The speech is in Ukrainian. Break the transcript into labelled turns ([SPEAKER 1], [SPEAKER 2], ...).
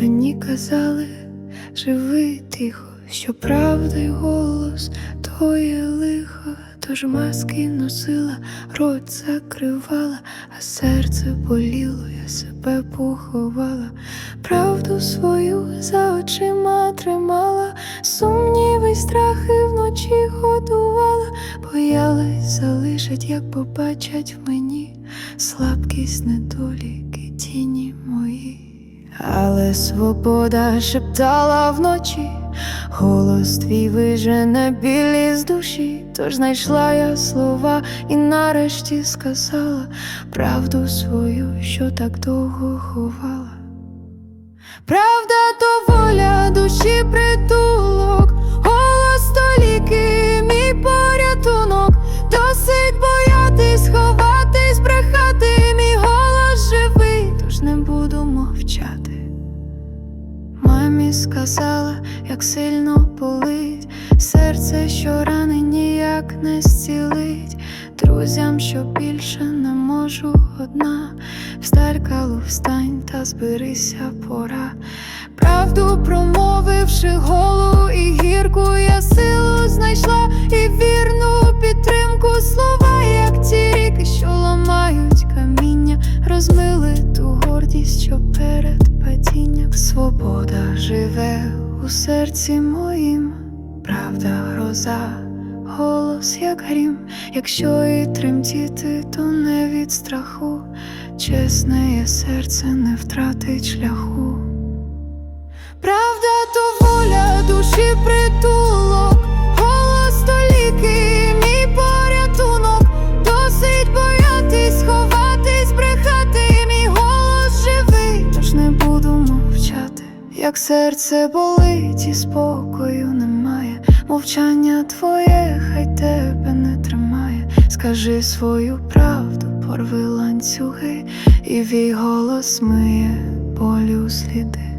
[SPEAKER 1] Мені казали, живи тихо, що правда й голос твоє лихо, тож маски носила, рот закривала, а серце боліло, я себе поховала, правду свою за очима тримала, сумніви страхи вночі годувала, боялась залишить, як побачать в мені слабкість, недоліки, тіні мої. Але свобода шептала вночі, голос твій вижене білі з душі, тож знайшла я слова і нарешті сказала правду свою, що так довго ховала. Сказала, як сильно болить, серце, що рани ніяк не зцілить, друзям, що більше не можу одна, всталькалу встань та зберися пора. Правду промовивши голу і гірку, я силу знайшла і вірну підтримку. Слова, як ці ріки, що ламають каміння, розмили ту гордість, що перед падінням. Свобода у серці моїм, правда, гроза, голос, як грім, якщо і тремтіти, то не від страху, чесне є серце не втратить шляху. Правда то воля душі притулок, як серце болить і спокою немає, мовчання твоє, хай тебе не тримає, скажи свою правду, порви ланцюги, і вій голос миє болю сліди.